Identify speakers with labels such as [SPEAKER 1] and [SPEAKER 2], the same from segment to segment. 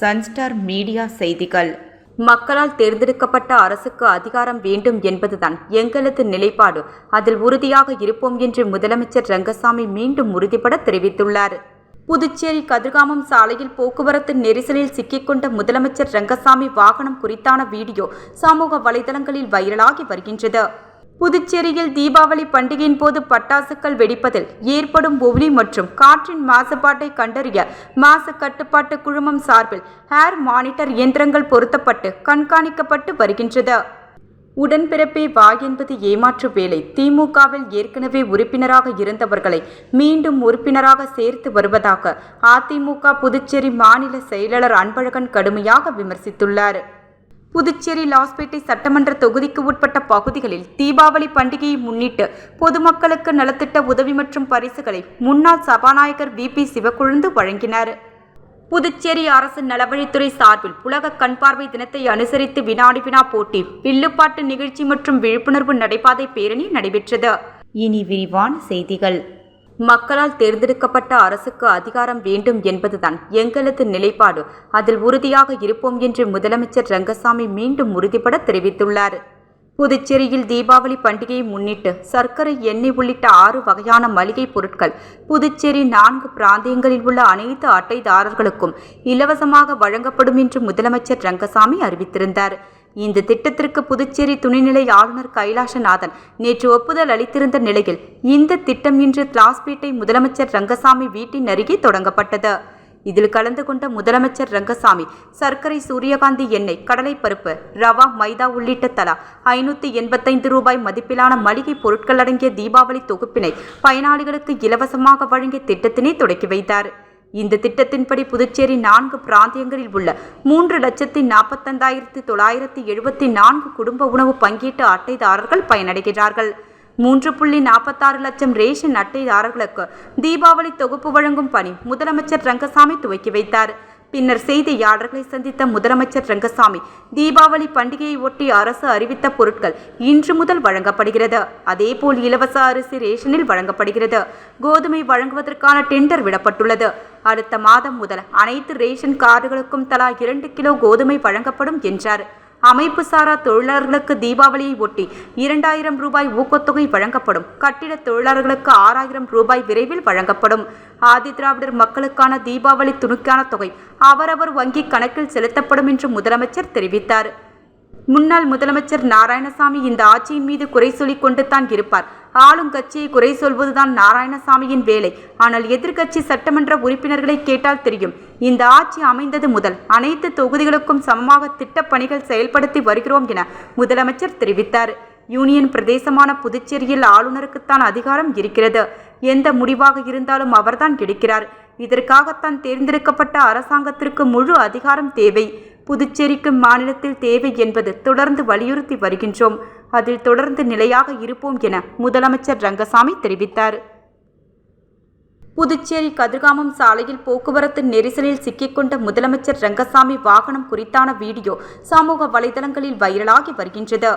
[SPEAKER 1] Sunstar media செய்திகள் மக்களால் தேர்ந்தெடுக்கப்பட்ட அரசுக்கு அதிகாரம் வேண்டும் என்பதுதான் எங்களது நிலைப்பாடு அதில் உறுதியாக இருப்போம் என்று முதலமைச்சர் ரங்கசாமி மீண்டும் உறுதிபட தெரிவித்துள்ளார் புதுச்சேரி கதிர்காமம் சாலையில் போக்குவரத்து நெரிசலில் சிக்கிக்கொண்ட முதலமைச்சர் ரங்கசாமி வாகனம் குறித்தான வீடியோ சமூக வலைதளங்களில் வைரலாகி வருகின்றது புதுச்சேரியில் தீபாவளி பண்டிகையின் போது பட்டாசுகள் வெடிப்பதில் ஏற்படும் ஒவ்வொலி மற்றும் காற்றின் மாசுபாட்டை கண்டறிய மாசு கட்டுப்பாட்டு குழுமம் சார்பில் ஹேர் மானிட்டர் இயந்திரங்கள் பொருத்தப்பட்டு கண்காணிக்கப்பட்டு வருகின்றது உடன்பிறப்பே வா என்பது ஏமாற்று வேலை திமுகவில் ஏற்கனவே உறுப்பினராக இருந்தவர்களை மீண்டும் உறுப்பினராக சேர்த்து வருவதாக அதிமுக புதுச்சேரி மாநில செயலாளர் அன்பழகன் கடுமையாக விமர்சித்துள்ளார் புதுச்சேரி லாஸ்பேட்டை சட்டமன்ற தொகுதிக்கு உட்பட்ட பகுதிகளில் தீபாவளி பண்டிகையை முன்னிட்டு பொதுமக்களுக்கு நலத்திட்ட உதவி மற்றும் பரிசுகளை முன்னாள் சபாநாயகர் வி பி சிவக்கொழுந்து வழங்கினார் புதுச்சேரி அரசு நலவழித்துறை சார்பில் உலக கண்பார்வை தினத்தை அனுசரித்து வினாடி வினா போட்டி வில்லுப்பாட்டு நிகழ்ச்சி மற்றும் விழிப்புணர்வு நடைபாதை பேரணி நடைபெற்றது இனி விரிவான செய்திகள் மக்களால் தேர்ந்தெடுக்கப்பட்ட அரசுக்கு அதிகாரம் வேண்டும் என்பதுதான் எங்களது நிலைப்பாடு அதில் உறுதியாக இருப்போம் என்று முதலமைச்சர் ரங்கசாமி மீண்டும் உறுதிபட தெரிவித்துள்ளார் புதுச்சேரியில் தீபாவளி பண்டிகையை முன்னிட்டு சர்க்கரை எண்ணெய் உள்ளிட்ட ஆறு வகையான மளிகை பொருட்கள் புதுச்சேரி நான்கு பிராந்தியங்களில் உள்ள அனைத்து அட்டைதாரர்களுக்கும் இலவசமாக வழங்கப்படும் என்று முதலமைச்சர் ரங்கசாமி அறிவித்திருந்தார் இந்த திட்டத்திற்கு புதுச்சேரி துணைநிலை ஆளுநர் கைலாசநாதன் நேற்று ஒப்புதல் அளித்திருந்த நிலையில் இந்த திட்டம் இன்று கிளாஸ்பேட்டை முதலமைச்சர் ரங்கசாமி வீட்டின் அருகே தொடங்கப்பட்டது இதில் கலந்து கொண்ட முதலமைச்சர் ரங்கசாமி சர்க்கரை சூரியகாந்தி எண்ணெய் கடலை பருப்பு ரவா மைதா உள்ளிட்ட தலா ஐநூற்றி எண்பத்தைந்து ரூபாய் மதிப்பிலான மளிகை பொருட்கள் அடங்கிய தீபாவளி தொகுப்பினை பயனாளிகளுக்கு இலவசமாக வழங்கிய திட்டத்தினை தொடக்கி வைத்தார் இந்த திட்டத்தின்படி புதுச்சேரி நான்கு பிராந்தியங்களில் உள்ள மூன்று லட்சத்தி நாற்பத்தைந்தாயிரத்தி தொள்ளாயிரத்தி எழுபத்தி நான்கு குடும்ப உணவு பங்கீட்டு அட்டைதாரர்கள் பயனடைகிறார்கள் மூன்று புள்ளி நாற்பத்தாறு லட்சம் ரேஷன் அட்டைதாரர்களுக்கு தீபாவளி தொகுப்பு வழங்கும் பணி முதலமைச்சர் ரங்கசாமி துவக்கி வைத்தார் பின்னர் செய்தியாளர்களை சந்தித்த முதலமைச்சர் ரங்கசாமி தீபாவளி பண்டிகையை ஒட்டி அரசு அறிவித்த பொருட்கள் இன்று முதல் வழங்கப்படுகிறது அதேபோல் இலவச அரிசி ரேஷனில் வழங்கப்படுகிறது கோதுமை வழங்குவதற்கான டெண்டர் விடப்பட்டுள்ளது அடுத்த மாதம் முதல் அனைத்து ரேஷன் கார்டுகளுக்கும் தலா இரண்டு கிலோ கோதுமை வழங்கப்படும் என்றார் அமைப்பு சாரா தொழிலாளர்களுக்கு தீபாவளியை ஒட்டி இரண்டாயிரம் ரூபாய் ஊக்கத்தொகை வழங்கப்படும் கட்டிட தொழிலாளர்களுக்கு ஆறாயிரம் ரூபாய் விரைவில் வழங்கப்படும் ஆதி திராவிடர் மக்களுக்கான தீபாவளி துணுக்கான தொகை அவரவர் வங்கி கணக்கில் செலுத்தப்படும் என்று முதலமைச்சர் தெரிவித்தார் முன்னாள் முதலமைச்சர் நாராயணசாமி இந்த ஆட்சியின் மீது குறை சொல்லிக் கொண்டுதான் இருப்பார் ஆளும் கட்சியை குறை சொல்வதுதான் நாராயணசாமியின் வேலை ஆனால் எதிர்க்கட்சி சட்டமன்ற உறுப்பினர்களை கேட்டால் தெரியும் இந்த ஆட்சி அமைந்தது முதல் அனைத்து தொகுதிகளுக்கும் சமமாக திட்டப்பணிகள் செயல்படுத்தி வருகிறோம் என முதலமைச்சர் தெரிவித்தார் யூனியன் பிரதேசமான புதுச்சேரியில் ஆளுநருக்குத்தான் அதிகாரம் இருக்கிறது எந்த முடிவாக இருந்தாலும் அவர்தான் கிடைக்கிறார் இதற்காகத்தான் தேர்ந்தெடுக்கப்பட்ட அரசாங்கத்திற்கு முழு அதிகாரம் தேவை புதுச்சேரிக்கு மாநிலத்தில் தேவை என்பது தொடர்ந்து வலியுறுத்தி வருகின்றோம் அதில் தொடர்ந்து நிலையாக இருப்போம் என முதலமைச்சர் ரங்கசாமி தெரிவித்தார் புதுச்சேரி கதிர்காமம் சாலையில் போக்குவரத்து நெரிசலில் சிக்கிக்கொண்ட முதலமைச்சர் ரங்கசாமி வாகனம் குறித்தான வீடியோ சமூக வலைதளங்களில் வைரலாகி வருகின்றது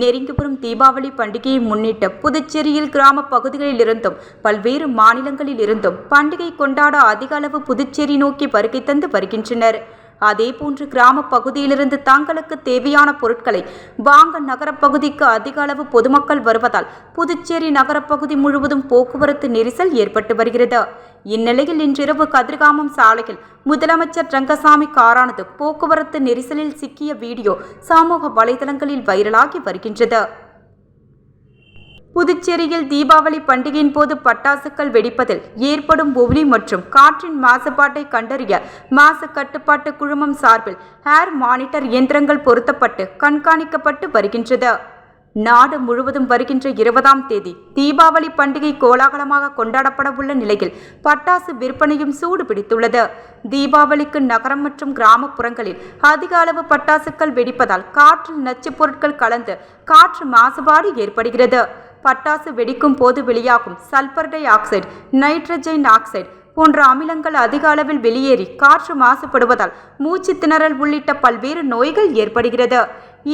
[SPEAKER 1] நெருங்கிவரும் தீபாவளி பண்டிகையை முன்னிட்டு புதுச்சேரியில் கிராம பகுதிகளில் இருந்தும் பல்வேறு மாநிலங்களில் இருந்தும் பண்டிகை கொண்டாட அதிக அளவு புதுச்சேரி நோக்கி வருகை தந்து வருகின்றனர் அதே போன்று கிராம பகுதியிலிருந்து தங்களுக்கு தேவையான பொருட்களை வாங்க நகரப்பகுதிக்கு அதிக அளவு பொதுமக்கள் வருவதால் புதுச்சேரி நகரப்பகுதி முழுவதும் போக்குவரத்து நெரிசல் ஏற்பட்டு வருகிறது இந்நிலையில் இன்றிரவு கதிர்காமம் சாலையில் முதலமைச்சர் ரங்கசாமி காரானது போக்குவரத்து நெரிசலில் சிக்கிய வீடியோ சமூக வலைதளங்களில் வைரலாகி வருகின்றது புதுச்சேரியில் தீபாவளி பண்டிகையின் போது பட்டாசுகள் வெடிப்பதில் ஏற்படும் ஒலி மற்றும் காற்றின் மாசுபாட்டை கண்டறிய மாசு கட்டுப்பாட்டு குழுமம் சார்பில் ஏர் மானிட்டர் இயந்திரங்கள் பொருத்தப்பட்டு கண்காணிக்கப்பட்டு வருகின்றது நாடு முழுவதும் வருகின்ற இருபதாம் தேதி தீபாவளி பண்டிகை கோலாகலமாக கொண்டாடப்பட உள்ள நிலையில் பட்டாசு விற்பனையும் சூடு பிடித்துள்ளது தீபாவளிக்கு நகரம் மற்றும் கிராமப்புறங்களில் அதிக அளவு பட்டாசுகள் வெடிப்பதால் காற்றில் நச்சுப் பொருட்கள் கலந்து காற்று மாசுபாடு ஏற்படுகிறது பட்டாசு வெடிக்கும் போது வெளியாகும் sulphur dioxide nitrogen oxide போன்ற அமிலங்கள் அதிக அளவில் வெளியேறி காற்று மாசுபடுவதால் மூச்சு திணறல் உள்ளிட்ட பல்வேறு நோய்கள் ஏற்படுகிறது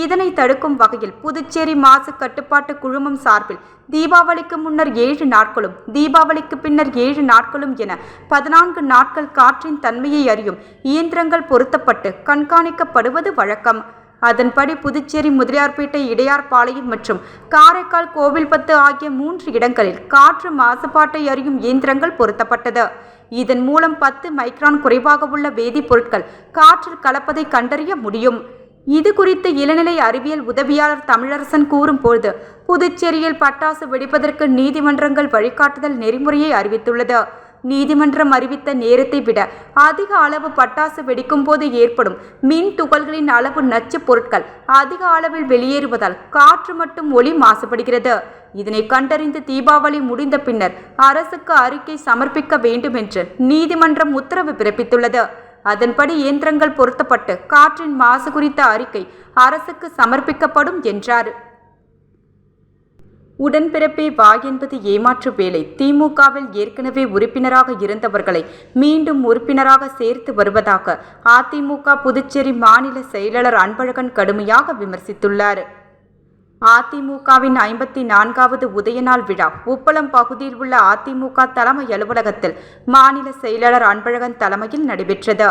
[SPEAKER 1] இதனை தடுக்கும் வகையில் புதுச்சேரி மாசு கட்டுப்பாட்டு குழுமம் சார்பில் தீபாவளிக்கு முன்னர் ஏழு நாட்களும் தீபாவளிக்கு பின்னர் ஏழு நாட்களும் என பதினான்கு நாட்கள் காற்றின் தன்மையை அறியும் இயந்திரங்கள் பொருத்தப்பட்டு கண்காணிக்கப்படுவது வழக்கம் அதன்படி புதுச்சேரி முதலியார்பேட்டை இடையார்பாளையம் மற்றும் காரைக்கால் கோவில்பத்து ஆகிய மூன்று இடங்களில் காற்று மாசுபாட்டை அறியும் இயந்திரங்கள் பொருத்தப்பட்டது இதன் மூலம் பத்து மைக்ரான் குறைவாக உள்ள வேதிப்பொருட்கள் காற்றில் கலப்பதை கண்டறிய முடியும் இது குறித்து இளநிலை அறிவியல் உதவியாளர் தமிழரசன் கூறும்போது புதுச்சேரியில் பட்டாசு வெடிப்பதற்கு நீதிமன்றங்கள் வழிகாட்டுதல் நெறிமுறையை அறிவித்துள்ளது நீதிமன்றம் அறிவித்த நேரத்தை விட அதிக அளவு பட்டாசு வெடிக்கும் போது ஏற்படும் மின் துகள்களின் அளவு நச்சு பொருட்கள் அதிக அளவில் வெளியேறுவதால் காற்று மட்டும் ஒளி மாசுபடுகிறது இதனை கண்டறிந்து தீபாவளி முடிந்த பின்னர் அரசுக்கு அறிக்கை சமர்ப்பிக்க வேண்டும் என்று நீதிமன்றம் உத்தரவு பிறப்பித்துள்ளது அதன்படி இயந்திரங்கள் பொருத்தப்பட்டு காற்றின் மாசு குறித்த அறிக்கை அரசுக்கு சமர்ப்பிக்கப்படும் என்றார் உடன்பிறப்பே வா என்பது ஏமாற்று வேலை திமுகவில் ஏற்கனவே உறுப்பினராக இருந்தவர்களை மீண்டும் உறுப்பினராக சேர்த்து வருவதாக அதிமுக புதுச்சேரி மாநில செயலாளர் அன்பழகன் கடுமையாக விமர்சித்துள்ளார் அதிமுகவின் ஐம்பத்தி நான்காவது உதயநாள் விழா உப்பளம் பகுதியில் உள்ள அதிமுக தலைமை அலுவலகத்தில் மாநில செயலாளர் அன்பழகன் தலைமையில் நடைபெற்றது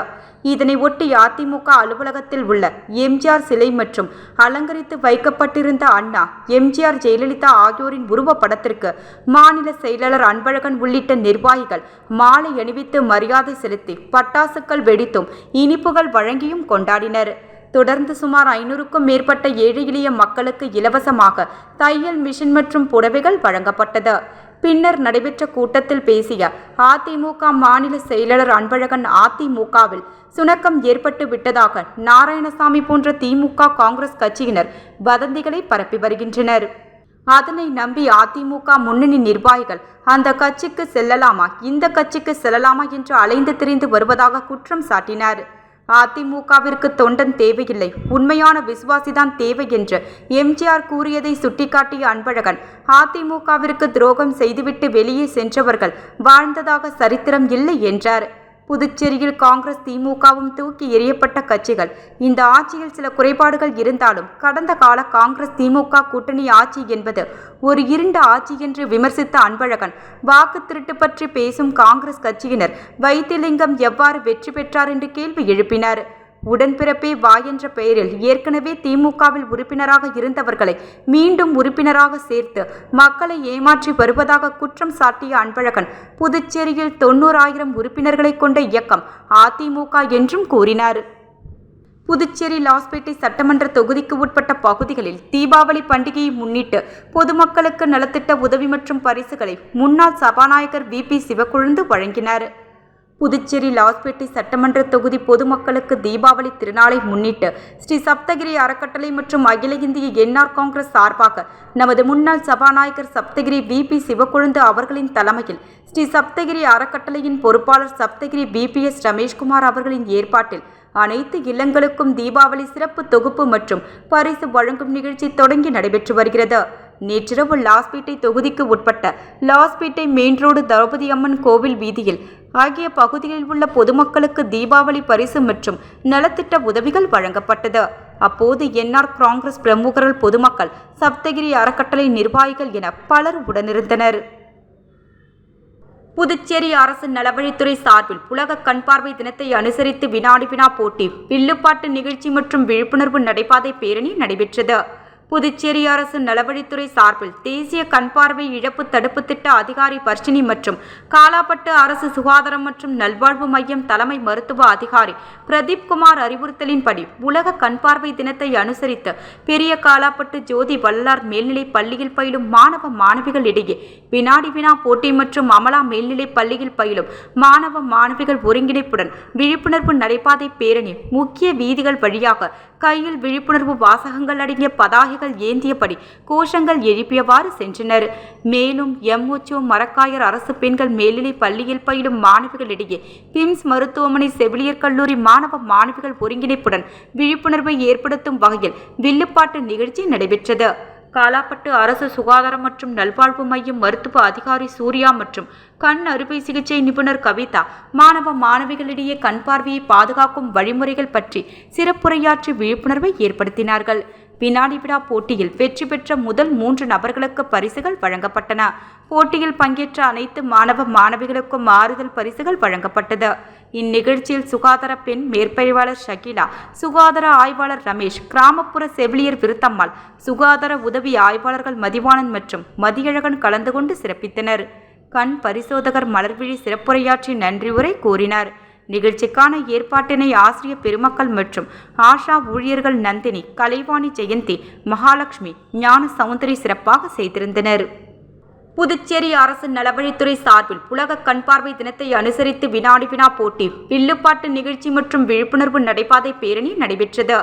[SPEAKER 1] இதனை ஒட்டி அதிமுக அலுவலகத்தில் உள்ள எம்ஜிஆர் சிலை மற்றும் அலங்கரித்து வைக்கப்பட்டிருந்த அண்ணா எம்ஜிஆர் ஜெயலலிதா ஆகியோரின் உருவப்படத்திற்கு மாநில செயலாளர் அன்பழகன் உள்ளிட்ட நிர்வாகிகள் மாலை அணிவித்து மரியாதை செலுத்தி பட்டாசுக்கள் வெடித்தும் இனிப்புகள் வழங்கியும் கொண்டாடினர் தொடர்ந்து சுமார் ஐநூறுக்கும் மேற்பட்ட ஏழை எளிய மக்களுக்கு இலவசமாக தையல் மிஷின் மற்றும் புடவைகள் வழங்கப்பட்டது பின்னர் நடைபெற்ற கூட்டத்தில் பேசிய அதிமுக மாநில செயலாளர் அன்பழகன் அதிமுகவில் சுணக்கம் ஏற்பட்டு விட்டதாக நாராயணசாமி போன்ற திமுக காங்கிரஸ் கட்சியினர் வதந்திகளை பரப்பி வருகின்றனர் அதனை நம்பி அதிமுக முன்னணி நிர்வாகிகள் அந்த கட்சிக்கு செல்லலாமா இந்த கட்சிக்கு செல்லலாமா என்று அலைந்து திரிந்து வருவதாக குற்றம் சாட்டினார் அதிமுகவிற்கு தொண்டன் தேவையில்லை உண்மையான விசுவாசிதான் தேவை என்று எம்ஜிஆர் கூறியதை சுட்டிக்காட்டிய அன்பழகன் அதிமுகவிற்கு துரோகம் செய்துவிட்டு வெளியே சென்றவர்கள் வாழ்ந்ததாக சரித்திரம் இல்லை என்றார் புதுச்சேரியில் காங்கிரஸ் திமுகவும் தூக்கி எறியப்பட்ட கட்சிகள் இந்த ஆட்சியில் சில குறைபாடுகள் இருந்தாலும் கடந்த கால காங்கிரஸ் திமுக கூட்டணி ஆட்சி என்பது ஒரு இருண்ட ஆட்சி என்று விமர்சித்த அன்பழகன் வாக்கு திருட்டு பற்றி பேசும் காங்கிரஸ் கட்சியினர் வைத்திலிங்கம் எவ்வாறு வெற்றி பெற்றார் என்று கேள்வி எழுப்பினார் உடன்பிறப்பே வா என்ற பெயரில் ஏற்கனவே திமுகவில் உறுப்பினராக இருந்தவர்களை மீண்டும் உறுப்பினராக சேர்த்து மக்களை ஏமாற்றி வருவதாக குற்றம் சாட்டிய அன்பழகன் புதுச்சேரியில் தொன்னூறாயிரம் உறுப்பினர்களை கொண்ட இயக்கம் அதிமுக என்றும் கூறினார் புதுச்சேரி லாஸ்பேட்டை சட்டமன்ற தொகுதிக்கு உட்பட்ட பகுதிகளில் தீபாவளி பண்டிகையை முன்னிட்டு பொதுமக்களுக்கு நலத்திட்ட உதவி மற்றும் பரிசுகளை முன்னாள் சபாநாயகர் வி பி சிவக்கொழுந்து வழங்கினார் புதுச்சேரி லாஸ்பேட்டை சட்டமன்ற தொகுதி பொதுமக்களுக்கு தீபாவளி திருநாளை முன்னிட்டு ஸ்ரீ சப்தகிரி அறக்கட்டளை மற்றும் அகில இந்திய என்ஆர் காங்கிரஸ் சார்பாக நமது முன்னாள் சபாநாயகர் சப்தகிரி வி பி சிவக்கொழுந்து அவர்களின் தலைமையில் ஸ்ரீ சப்தகிரி அறக்கட்டளையின் பொறுப்பாளர் சப்தகிரி பிபிஎஸ் ரமேஷ்குமார் அவர்களின் ஏற்பாட்டில் அனைத்து இல்லங்களுக்கும் தீபாவளி சிறப்பு தொகுப்பு மற்றும் பரிசு வழங்கும் நிகழ்ச்சி தொடங்கி நடைபெற்று வருகிறது நேற்றிரவு லாஸ்பேட்டை தொகுதிக்கு உட்பட்ட லாஸ்பேட்டை மெயின் ரோடு திரௌபதி அம்மன் கோவில் வீதியில் ஆகிய பகுதியில் உள்ள பொதுமக்களுக்கு தீபாவளி பரிசு மற்றும் நலத்திட்ட உதவிகள் வழங்கப்பட்டது அப்போது என்ஆர் காங்கிரஸ் பிரமுகர்கள் பொதுமக்கள் சப்தகிரி அறக்கட்டளை நிர்வாகிகள் என பலர் உடனிருந்தனர் புதுச்சேரி அரசு நலவழித்துறை சார்பில் உலக கண்பார்வை தினத்தை அனுசரித்து வினாடி வினா போட்டி வில்லுப்பாட்டு நிகழ்ச்சி மற்றும் விழிப்புணர்வு நடைபாதை பேரணி நடைபெற்றது புதுச்சேரி அரசு நலவழித்துறை சார்பில் தேசிய கண்பார்வை இழப்பு தடுப்பு திட்ட அதிகாரி பர்ஷினி மற்றும் காலாப்பட்டு அரசு சுகாதாரம் மற்றும் நல்வாழ்வு மையம் தலைமை மருத்துவ அதிகாரி பிரதீப் குமார் அறிவுறுத்தலின்படி உலக கண்பார்வை தினத்தை அனுசரித்து பெரிய காலாப்பட்டு ஜோதி வல்லார் மேல்நிலைப் பள்ளியில் பயிலும் மாணவ மாணவிகளிடையே வினாடி வினா போட்டி மற்றும் அமலா மேல்நிலைப் பள்ளியில் பயிலும் மாணவ மாணவிகள் ஒருங்கிணைப்புடன் விழிப்புணர்வு நடைபாதை பேரணி முக்கிய வீதிகள் வழியாக கையில் விழிப்புணர்வு வாசகங்கள் அடங்கிய பதாகைகள் ஏந்தியபடி கோஷங்கள் எழுப்பியவாறு சென்றனர் மேலும் எம்ஓச்சோ மரக்காயர் அரசு பெண்கள் மேல்நிலை பள்ளியில் பயிலும் மாணவிகளிடையே பிம்ஸ் மருத்துவமனை செவிலியர் கல்லூரி மாணவ மாணவிகள் ஒருங்கிணைப்புடன் விழிப்புணர்வை ஏற்படுத்தும் வகையில் வில்லுப்பாட்டு நிகழ்ச்சி நடைபெற்றது காலாப்பட்டு அரசு சுகாதாரம் மற்றும் நல்வாழ்வு மையம் மருத்துவ அதிகாரி சூர்யா மற்றும் கண் அறுவை சிகிச்சை நிபுணர் கவிதா மாணவ மாணவிகளிடையே கண் பார்வையை பாதுகாக்கும் வழிமுறைகள் பற்றி சிறப்புரையாற்றி விழிப்புணர்வை ஏற்படுத்தினார்கள் வினாடி விடா போட்டியில் வெற்றி பெற்ற முதல் மூன்று நபர்களுக்கு பரிசுகள் வழங்கப்பட்டன போட்டியில் பங்கேற்ற அனைத்து மாணவ மாணவிகளுக்கும் ஆறுதல் பரிசுகள் வழங்கப்பட்டது இந்நிகழ்ச்சியில் சுகாதார பெண் மேற்பறிவாளர் ஷகிலா சுகாதார ஆய்வாளர் ரமேஷ் கிராமப்புற செவிலியர் விருத்தம்மாள் சுகாதார உதவி ஆய்வாளர்கள் மதிவானன் மற்றும் மதியழகன் கலந்து கொண்டு சிறப்பித்தனர் கண் பரிசோதகர் மலர்விழி சிறப்புரையாற்றி நன்றி உரை கூறினார் நிகழ்ச்சிக்கான ஏற்பாட்டினை ஆசிரிய பெருமக்கள் மற்றும் ஆஷா ஊழியர்கள் நந்தினி கலைவாணி ஜெயந்தி மகாலட்சுமி ஞான சௌந்தரி சிறப்பாக செய்திருந்தனர் புதுச்சேரி அரசு நலவழித்துறை சார்பில் உலக கண்பார்வை தினத்தை அனுசரித்து வினாடி வினா போட்டி வில்லுப்பாட்டு நிகழ்ச்சி மற்றும் விழிப்புணர்வு நடைபாதை பேரணி நடைபெற்றது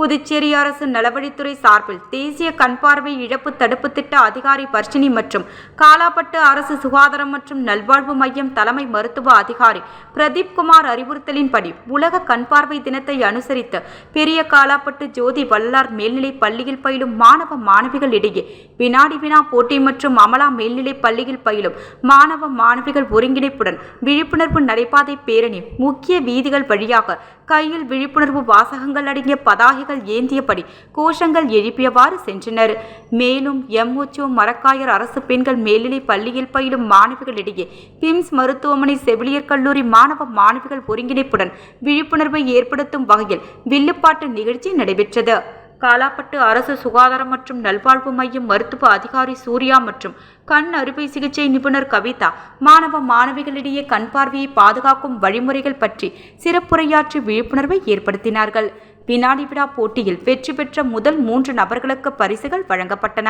[SPEAKER 1] புதுச்சேரி அரசு நலவழித்துறை சார்பில் தேசிய கண்பார்வை இழப்பு தடுப்பு திட்ட அதிகாரி பர்ஷினி மற்றும் காலாப்பட்டு அரசு சுகாதாரம் மற்றும் நல்வாழ்வு மையம் தலைமை மருத்துவ அதிகாரி பிரதீப் குமார் அறிவுறுத்தலின்படி உலக கண்பார்வை தினத்தை அனுசரித்து பெரிய காலாப்பட்டு ஜோதி வல்லார் மேல்நிலைப் பள்ளியில் பயிலும் மாணவ மாணவிகளிடையே வினாடி வினா போட்டி மற்றும் அமலா மேல்நிலைப் பள்ளியில் பயிலும் மாணவ மாணவிகள் ஒருங்கிணைப்புடன் விழிப்புணர்வு நடைபாதை பேரணி முக்கிய வீதிகள் வழியாக கையில் விழிப்புணர்வு வாசகங்கள் அடங்கிய பதாகைகள் ஏந்தியபடி கோஷங்கள் எழுப்பியவாறு சென்றனர் மேலும் எம்ஓச்சோ மரக்காயர் அரசு பெண்கள் மேல்நிலை பள்ளியில் பயிலும் மாணவிகளிடையே பிம்ஸ் மருத்துவமனை செவிலியர் கல்லூரி மாணவ மாணவிகள் ஒருங்கிணைப்புடன் விழிப்புணர்வை ஏற்படுத்தும் வகையில் வில்லுப்பாட்டு நிகழ்ச்சி நடைபெற்றது காலாப்பட்டு அரசு சுகாதாரம் மற்றும் நல்வாழ்வு மையம் மருத்துவ அதிகாரி சூர்யா மற்றும் கண் அறுவை சிகிச்சை நிபுணர் கவிதா மாணவ மாணவிகளிடையே கண் பார்வையை பாதுகாக்கும் வழிமுறைகள் பற்றி சிறப்புரையாற்றி விழிப்புணர்வை ஏற்படுத்தினார்கள் வினாடி விழா போட்டியில் வெற்றி பெற்ற முதல் மூன்று நபர்களுக்கு பரிசுகள் வழங்கப்பட்டன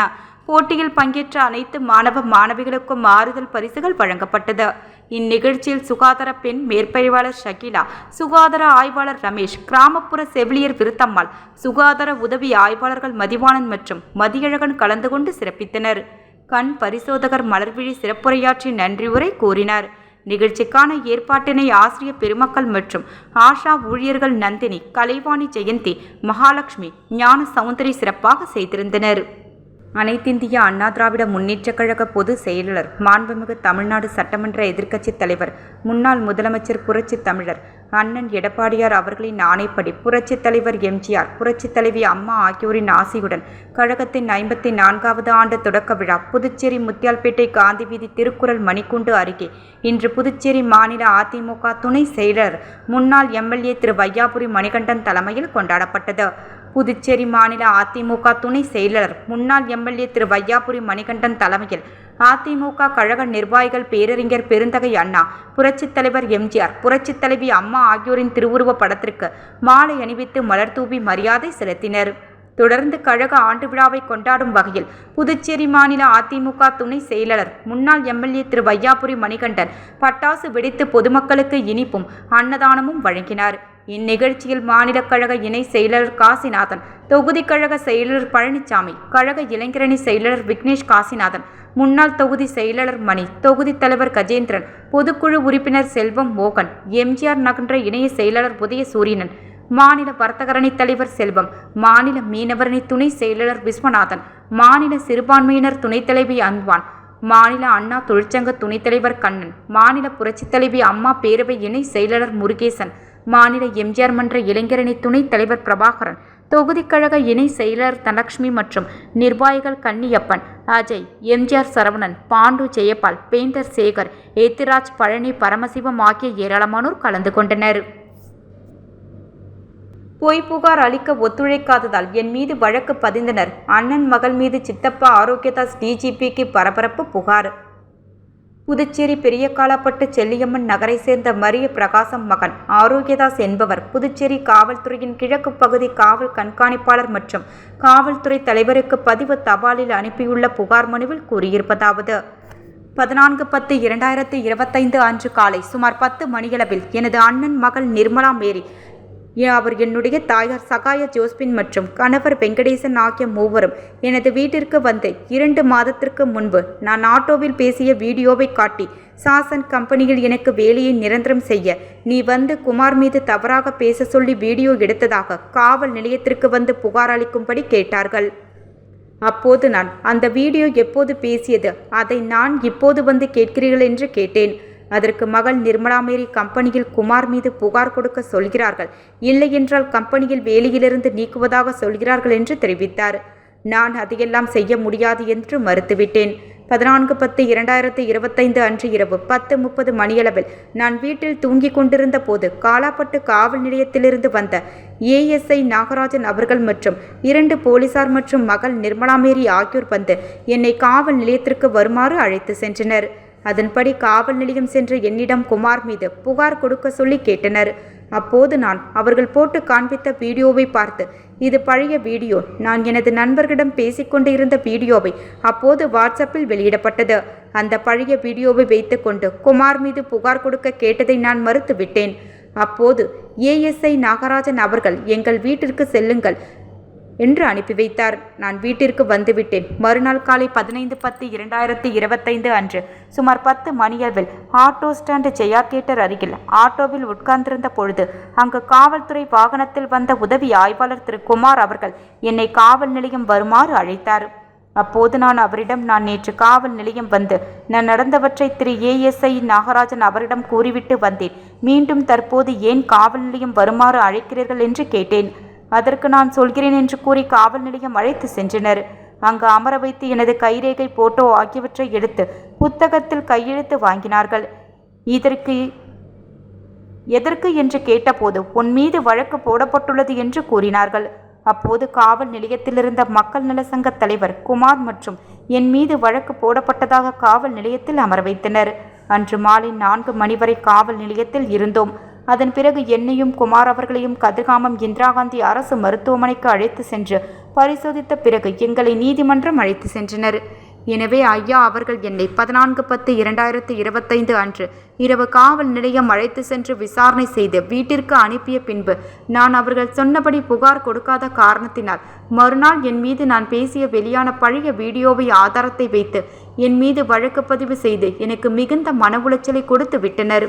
[SPEAKER 1] போட்டியில் பங்கேற்ற அனைத்து மாணவ மாணவிகளுக்கும் ஆறுதல் பரிசுகள் வழங்கப்பட்டது இந்நிகழ்ச்சியில் சுகாதார பெண் மேற்பரிவாளர் ஷகிலா சுகாதார ஆய்வாளர் ரமேஷ் கிராமப்புற செவிலியர் விருத்தம்மாள் சுகாதார உதவி ஆய்வாளர்கள் மதிவானன் மற்றும் மதியழகன் கலந்து கொண்டு சிறப்பித்தனர் கண் பரிசோதகர் மலர்விழி சிறப்புரையாற்றி நன்றி உரை கூறினார் நிகழ்ச்சிக்கான ஏற்பாட்டினை ஆசிரியர் பெருமக்கள் மற்றும் ஆஷா ஊழியர்கள் நந்தினி கலைவாணி ஜெயந்தி மகாலட்சுமி ஞான சௌந்தரி சிறப்பாக செய்திருந்தனர் அனைத்திந்திய அண்ணா திராவிட முன்னேற்றக் கழக பொதுச் செயலாளர் மாண்புமிகு தமிழ்நாடு சட்டமன்ற எதிர்க்கட்சித் தலைவர் முன்னாள் முதலமைச்சர் புரட்சி தமிழர் அண்ணன் எடப்பாடியார் அவர்களின் ஆணைப்படி புரட்சித் தலைவர் எம்ஜிஆர் புரட்சித் தலைவி அம்மா ஆகியோரின் ஆசியுடன் கழகத்தின் ஐம்பத்தி நான்காவது ஆண்டு தொடக்க விழா புதுச்சேரி முத்தியால்பேட்டை காந்தி வீதி திருக்குறள் மணிக்குண்டு அருகே இன்று புதுச்சேரி மாநில அதிமுக துணை செயலர் முன்னாள் எம்எல்ஏ திரு வையாபுரி மணிகண்டன் தலைமையில் கொண்டாடப்பட்டது புதுச்சேரி மாநில அதிமுக துணை செயலாளர் முன்னாள் எம்எல்ஏ திரு வையாபுரி மணிகண்டன் தலைமையில் அதிமுக கழக நிர்வாகிகள் பேரறிஞர் பெருந்தகை அண்ணா புரட்சித் தலைவர் எம்ஜிஆர் புரட்சித்தலைவி தலைவி அம்மா ஆகியோரின் திருவுருவ படத்திற்கு மாலை அணிவித்து மலர்தூவி மரியாதை செலுத்தினர் தொடர்ந்து கழக ஆண்டு விழாவை கொண்டாடும் வகையில் புதுச்சேரி மாநில அதிமுக துணை செயலாளர் முன்னாள் எம்எல்ஏ திரு வையாபுரி மணிகண்டன் பட்டாசு வெடித்து பொதுமக்களுக்கு இனிப்பும் அன்னதானமும் வழங்கினார் இந்நிகழ்ச்சியில் மாநில கழக இணை செயலர் காசிநாதன் தொகுதி கழக செயலர் பழனிசாமி கழக இளைஞரணி செயலர் விக்னேஷ் காசிநாதன் முன்னாள் தொகுதி செயலாளர் மணி தொகுதி தலைவர் கஜேந்திரன் பொதுக்குழு உறுப்பினர் செல்வம் மோகன் எம்ஜிஆர் நகன்ற இணைய செயலாளர் உதய சூரியனன் மாநில வர்த்தகரணி தலைவர் செல்வம் மாநில மீனவரணி துணை செயலாளர் விஸ்வநாதன் மாநில சிறுபான்மையினர் துணைத் தலைவி அன்வான் மாநில அண்ணா தொழிற்சங்க துணைத் தலைவர் கண்ணன் மாநில புரட்சித் தலைவி அம்மா பேரவை இணை செயலாளர் முருகேசன் மாநில எம்ஜிஆர் மன்ற இளைஞரணி துணைத் தலைவர் பிரபாகரன் தொகுதிக்கழக இணை செயலர் தனலட்சுமி மற்றும் நிர்வாகிகள் கன்னியப்பன் அஜய் எம்ஜிஆர் சரவணன் பாண்டு ஜெயபால் பெயிண்டர் சேகர் ஏத்திராஜ் பழனி பரமசிவம் ஆகிய ஏராளமானோர் கலந்து கொண்டனர் பொய் புகார் அளிக்க ஒத்துழைக்காததால் என் மீது வழக்கு பதிந்தனர் அண்ணன் மகள் மீது சித்தப்பா ஆரோக்கியதாஸ் டிஜிபிக்கு பரபரப்பு புகார் புதுச்சேரி காலப்பட்டு செல்லியம்மன் நகரை சேர்ந்த மரிய பிரகாசம் மகன் ஆரோக்கியதாஸ் என்பவர் புதுச்சேரி காவல்துறையின் கிழக்கு பகுதி காவல் கண்காணிப்பாளர் மற்றும் காவல்துறை தலைவருக்கு பதிவு தபாலில் அனுப்பியுள்ள புகார் மனுவில் கூறியிருப்பதாவது பதினான்கு பத்து இரண்டாயிரத்தி இருபத்தைந்து அன்று காலை சுமார் பத்து மணியளவில் எனது அண்ணன் மகள் நிர்மலா மேரி அவர் என்னுடைய தாயார் சகாய ஜோஸ்பின் மற்றும் கணவர் வெங்கடேசன் ஆகிய மூவரும் எனது வீட்டிற்கு வந்து இரண்டு மாதத்திற்கு முன்பு நான் ஆட்டோவில் பேசிய வீடியோவை காட்டி சாசன் கம்பெனியில் எனக்கு வேலையை நிரந்தரம் செய்ய நீ வந்து குமார் மீது தவறாக பேச சொல்லி வீடியோ எடுத்ததாக காவல் நிலையத்திற்கு வந்து புகார் அளிக்கும்படி கேட்டார்கள் அப்போது நான் அந்த வீடியோ எப்போது பேசியது அதை நான் இப்போது வந்து கேட்கிறீர்கள் என்று கேட்டேன் அதற்கு மகள் நிர்மலா மேரி கம்பெனியில் குமார் மீது புகார் கொடுக்க சொல்கிறார்கள் இல்லை என்றால் கம்பெனியில் வேலையிலிருந்து நீக்குவதாக சொல்கிறார்கள் என்று தெரிவித்தார் நான் அதையெல்லாம் செய்ய முடியாது என்று மறுத்துவிட்டேன் பதினான்கு பத்து இரண்டாயிரத்தி இருபத்தைந்து அன்று இரவு பத்து முப்பது மணியளவில் நான் வீட்டில் தூங்கிக் கொண்டிருந்த போது காலாப்பட்டு காவல் நிலையத்திலிருந்து வந்த ஏஎஸ்ஐ நாகராஜன் அவர்கள் மற்றும் இரண்டு போலீசார் மற்றும் மகள் நிர்மலாமேரி ஆகியோர் வந்து என்னை காவல் நிலையத்திற்கு வருமாறு அழைத்து சென்றனர் அதன்படி காவல் நிலையம் சென்று என்னிடம் குமார் மீது புகார் கொடுக்க சொல்லி கேட்டனர் அப்போது நான் அவர்கள் போட்டு காண்பித்த வீடியோவை பார்த்து இது பழைய வீடியோ நான் எனது நண்பர்களிடம் பேசிக்கொண்டு இருந்த வீடியோவை அப்போது வாட்ஸ்அப்பில் வெளியிடப்பட்டது அந்த பழைய வீடியோவை வைத்துக்கொண்டு குமார் மீது புகார் கொடுக்க கேட்டதை நான் மறுத்துவிட்டேன் அப்போது ஏஎஸ்ஐ நாகராஜன் அவர்கள் எங்கள் வீட்டிற்கு செல்லுங்கள் என்று அனுப்பி வைத்தார் நான் வீட்டிற்கு வந்துவிட்டேன் மறுநாள் காலை பதினைந்து பத்து இரண்டாயிரத்தி இருபத்தைந்து அன்று சுமார் பத்து மணியளவில் ஆட்டோ ஸ்டாண்ட் ஜெயா தியேட்டர் அருகில் ஆட்டோவில் உட்கார்ந்திருந்த பொழுது அங்கு காவல்துறை வாகனத்தில் வந்த உதவி ஆய்வாளர் திரு குமார் அவர்கள் என்னை காவல் நிலையம் வருமாறு அழைத்தார் அப்போது நான் அவரிடம் நான் நேற்று காவல் நிலையம் வந்து நான் நடந்தவற்றை திரு ஏஎஸ்ஐ நாகராஜன் அவரிடம் கூறிவிட்டு வந்தேன் மீண்டும் தற்போது ஏன் காவல் நிலையம் வருமாறு அழைக்கிறீர்கள் என்று கேட்டேன் அதற்கு நான் சொல்கிறேன் என்று கூறி காவல் நிலையம் அழைத்து சென்றனர் அங்கு அமர வைத்து எனது கைரேகை போட்டோ ஆகியவற்றை எடுத்து புத்தகத்தில் கையெழுத்து வாங்கினார்கள் இதற்கு எதற்கு என்று கேட்டபோது உன் மீது வழக்கு போடப்பட்டுள்ளது என்று கூறினார்கள் அப்போது காவல் நிலையத்திலிருந்த மக்கள் நல சங்க தலைவர் குமார் மற்றும் என் மீது வழக்கு போடப்பட்டதாக காவல் நிலையத்தில் அமர வைத்தனர் அன்று மாலை நான்கு மணி வரை காவல் நிலையத்தில் இருந்தோம் அதன் பிறகு என்னையும் குமார் அவர்களையும் கதிர்காமம் இந்திரா காந்தி அரசு மருத்துவமனைக்கு அழைத்து சென்று பரிசோதித்த பிறகு எங்களை நீதிமன்றம் அழைத்து சென்றனர் எனவே ஐயா அவர்கள் என்னை பதினான்கு பத்து இரண்டாயிரத்து இருபத்தைந்து அன்று இரவு காவல் நிலையம் அழைத்து சென்று விசாரணை செய்து வீட்டிற்கு அனுப்பிய பின்பு நான் அவர்கள் சொன்னபடி புகார் கொடுக்காத காரணத்தினால் மறுநாள் என் மீது நான் பேசிய வெளியான பழைய வீடியோவை ஆதாரத்தை வைத்து என் மீது வழக்கு பதிவு செய்து எனக்கு மிகுந்த மன உளைச்சலை கொடுத்து விட்டனர்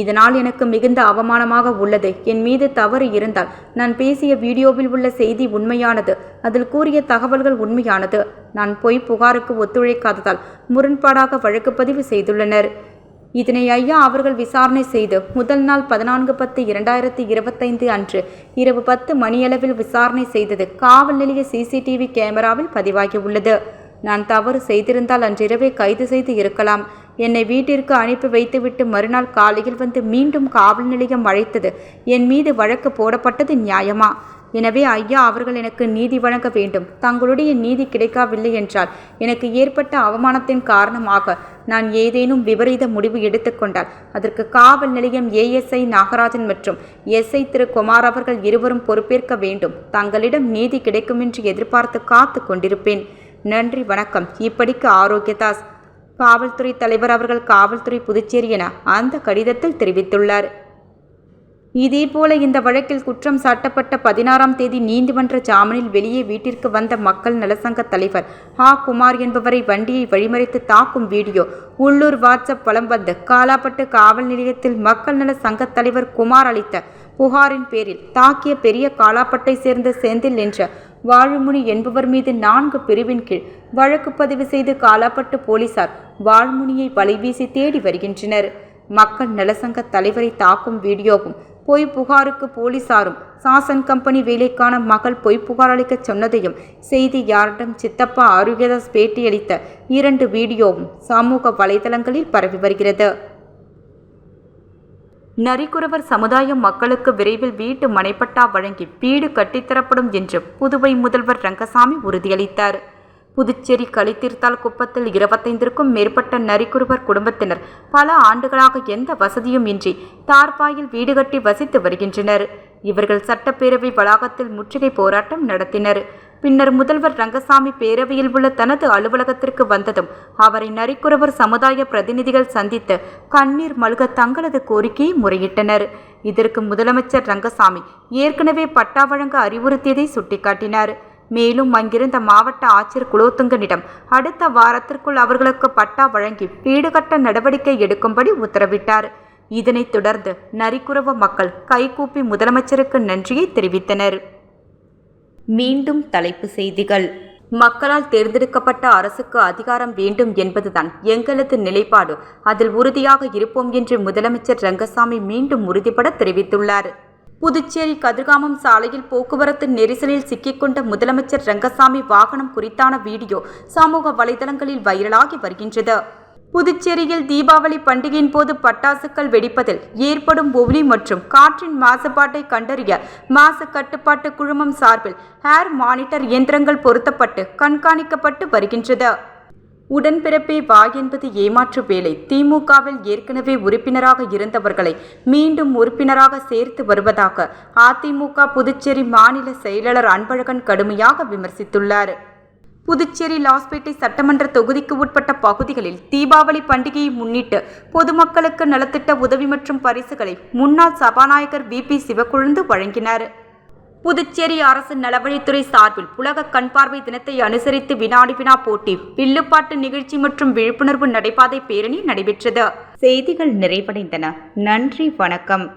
[SPEAKER 1] இதனால் எனக்கு மிகுந்த அவமானமாக உள்ளது என் மீது தவறு இருந்தால் நான் பேசிய வீடியோவில் உள்ள செய்தி உண்மையானது அதில் கூறிய தகவல்கள் உண்மையானது நான் பொய் புகாருக்கு ஒத்துழைக்காததால் முரண்பாடாக வழக்கு பதிவு செய்துள்ளனர் இதனை ஐயா அவர்கள் விசாரணை செய்து முதல் நாள் பதினான்கு பத்து இரண்டாயிரத்தி இருபத்தைந்து அன்று இரவு பத்து மணியளவில் விசாரணை செய்தது காவல் நிலைய சிசிடிவி கேமராவில் பதிவாகியுள்ளது நான் தவறு செய்திருந்தால் அன்றிரவே கைது செய்து இருக்கலாம் என்னை வீட்டிற்கு அனுப்பி வைத்துவிட்டு மறுநாள் காலையில் வந்து மீண்டும் காவல் நிலையம் அழைத்தது என் மீது வழக்கு போடப்பட்டது நியாயமா எனவே ஐயா அவர்கள் எனக்கு நீதி வழங்க வேண்டும் தங்களுடைய நீதி கிடைக்கவில்லை என்றால் எனக்கு ஏற்பட்ட அவமானத்தின் காரணமாக நான் ஏதேனும் விபரீத முடிவு எடுத்துக்கொண்டால் அதற்கு காவல் நிலையம் ஏஎஸ்ஐ நாகராஜன் மற்றும் எஸ்ஐ திரு குமார் அவர்கள் இருவரும் பொறுப்பேற்க வேண்டும் தங்களிடம் நீதி கிடைக்கும் என்று எதிர்பார்த்து காத்து கொண்டிருப்பேன் நன்றி வணக்கம் இப்படிக்கு ஆரோக்கியதாஸ் காவல்துறை தலைவர் அவர்கள் காவல்துறை புதுச்சேரி என அந்த கடிதத்தில் தெரிவித்துள்ளார் இதேபோல இந்த வழக்கில் குற்றம் சாட்டப்பட்ட பதினாறாம் தேதி நீதிமன்ற ஜாமீனில் வெளியே வீட்டிற்கு வந்த மக்கள் நலசங்க தலைவர் ஹா குமார் என்பவரை வண்டியை வழிமறைத்து தாக்கும் வீடியோ உள்ளூர் வாட்ஸ்அப் வலம் வந்து காலாப்பட்டு காவல் நிலையத்தில் மக்கள் நல சங்க தலைவர் குமார் அளித்த புகாரின் பேரில் தாக்கிய பெரிய காலாப்பட்டை சேர்ந்த செந்தில் என்ற வாழ்முனி என்பவர் மீது நான்கு பிரிவின் கீழ் வழக்கு பதிவு செய்து காலாப்பட்டு போலீசார் வாழ்முனியை வலைவீசி தேடி வருகின்றனர் மக்கள் நலசங்க தலைவரை தாக்கும் வீடியோவும் பொய் புகாருக்கு போலீசாரும் சாசன் கம்பெனி வேலைக்கான மகள் பொய் புகார் அளிக்க சொன்னதையும் யாரிடம் சித்தப்பா ஆரோக்கியதாஸ் பேட்டியளித்த இரண்டு வீடியோவும் சமூக வலைதளங்களில் பரவி வருகிறது நரிக்குறவர் சமுதாயம் மக்களுக்கு விரைவில் வீட்டு மனைப்பட்டா வழங்கி வீடு கட்டித்தரப்படும் என்று புதுவை முதல்வர் ரங்கசாமி உறுதியளித்தார் புதுச்சேரி கழித்தீர்த்தால் குப்பத்தில் இருபத்தைந்திற்கும் மேற்பட்ட நரிக்குறுவர் குடும்பத்தினர் பல ஆண்டுகளாக எந்த வசதியும் இன்றி தார்பாயில் வீடு கட்டி வசித்து வருகின்றனர் இவர்கள் சட்டப்பேரவை வளாகத்தில் முற்றுகை போராட்டம் நடத்தினர் பின்னர் முதல்வர் ரங்கசாமி பேரவையில் உள்ள தனது அலுவலகத்திற்கு வந்ததும் அவரை நரிக்குறவர் சமுதாய பிரதிநிதிகள் சந்தித்து கண்ணீர் மல்க தங்களது கோரிக்கையை முறையிட்டனர் இதற்கு முதலமைச்சர் ரங்கசாமி ஏற்கனவே பட்டா வழங்க அறிவுறுத்தியதை சுட்டிக்காட்டினார் மேலும் அங்கிருந்த மாவட்ட ஆட்சியர் குலோத்துங்கனிடம் அடுத்த வாரத்திற்குள் அவர்களுக்கு பட்டா வழங்கி வீடுகட்ட நடவடிக்கை எடுக்கும்படி உத்தரவிட்டார் இதனைத் தொடர்ந்து நரிக்குறவ மக்கள் கைகூப்பி முதலமைச்சருக்கு நன்றியை தெரிவித்தனர் மீண்டும் தலைப்பு செய்திகள் மக்களால் தேர்ந்தெடுக்கப்பட்ட அரசுக்கு அதிகாரம் வேண்டும் என்பதுதான் எங்களது நிலைப்பாடு அதில் உறுதியாக இருப்போம் என்று முதலமைச்சர் ரங்கசாமி மீண்டும் உறுதிபட தெரிவித்துள்ளார் புதுச்சேரி கதிர்காமம் சாலையில் போக்குவரத்து நெரிசலில் சிக்கிக்கொண்ட முதலமைச்சர் ரங்கசாமி வாகனம் குறித்தான வீடியோ சமூக வலைதளங்களில் வைரலாகி வருகின்றது புதுச்சேரியில் தீபாவளி பண்டிகையின் போது பட்டாசுகள் வெடிப்பதில் ஏற்படும் ஒவ்வொலி மற்றும் காற்றின் மாசுபாட்டை கண்டறிய மாசு கட்டுப்பாட்டு குழுமம் சார்பில் ஏர் மானிட்டர் இயந்திரங்கள் பொருத்தப்பட்டு கண்காணிக்கப்பட்டு வருகின்றது உடன்பிறப்பே வா என்பது ஏமாற்று வேலை திமுகவில் ஏற்கனவே உறுப்பினராக இருந்தவர்களை மீண்டும் உறுப்பினராக சேர்த்து வருவதாக அதிமுக புதுச்சேரி மாநில செயலாளர் அன்பழகன் கடுமையாக விமர்சித்துள்ளார் புதுச்சேரி லாஸ்பேட்டை சட்டமன்ற தொகுதிக்கு உட்பட்ட பகுதிகளில் தீபாவளி பண்டிகையை முன்னிட்டு பொதுமக்களுக்கு நலத்திட்ட உதவி மற்றும் பரிசுகளை முன்னாள் சபாநாயகர் வி பி சிவக்கொழுந்து வழங்கினார் புதுச்சேரி அரசு நலவழித்துறை சார்பில் உலக கண்பார்வை தினத்தை அனுசரித்து வினாடி வினா போட்டி வில்லுப்பாட்டு நிகழ்ச்சி மற்றும் விழிப்புணர்வு நடைபாதை பேரணி நடைபெற்றது செய்திகள் நிறைவடைந்தன நன்றி வணக்கம்